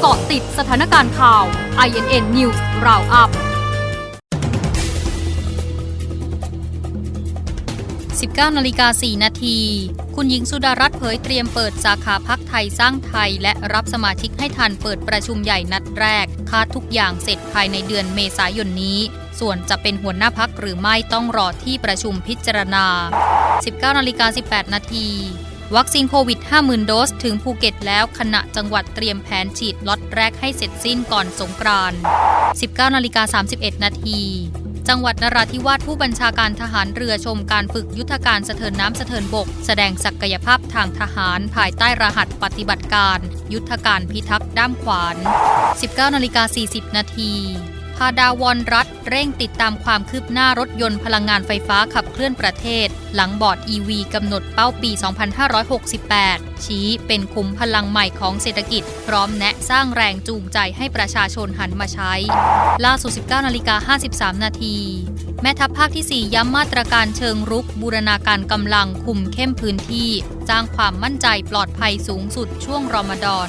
เกาะติดสถานการณ์ข่าว INN News Roundup 19นาฬิกา4นาที คุณหญิงสุดารัตน์เผยเตรียมเปิดสาขาพักไทยสร้างไทย และรับสมาชิกให้ทันเปิดประชุมใหญ่นัดแรก คาดทุกอย่างเสร็จภายในเดือนเมษายนนี้ ส่วนจะเป็นหัวหน้าพักหรือไม่ต้องรอที่ประชุมพิจารณา 19นาฬิกา18นาที วัคซีนโควิด 50,000 โดส ถึงภูเก็ตแล้วขณะจังหวัดเตรียมแผนฉีดล็อตแรกให้เสร็จสิ้นก่อนสงกรานต์ 19นาฬิกา31 นาที จังหวัดนราธิวาสผู้บัญชาการทหารเรือชมการฝึกยุทธการสะเทินน้ำสะเทินบก แสดงศักยภาพทางทหารภายใต้รหัสปฏิบัติการ ยุทธการพิทักษ์ด้ามขวาน 19นาฬิกา40 นาทีาดาวรรัฐเร่งติดตามความคืบหน้ารถยนต์พลังงานไฟฟ้าขับเคลื่อนประเทศ หลังบอร์ด EV กำหนดเป้าปี 2568 ชี้เป็นคุมพลังใหม่ของเศรษฐกิจ พร้อมแนะสร้างแรงจูงใจให้ประชาชนหันมาใช้ ล่าสุด 19นาฬิกา53 นาทีแม่ทัพภาคที่ 4 ย้ำมาตรการเชิงรุก บูรณาการกำลังคุมเข้มพื้นที่ สร้างความมั่นใจปลอดภัยสูงสุดช่วงรอมฎอน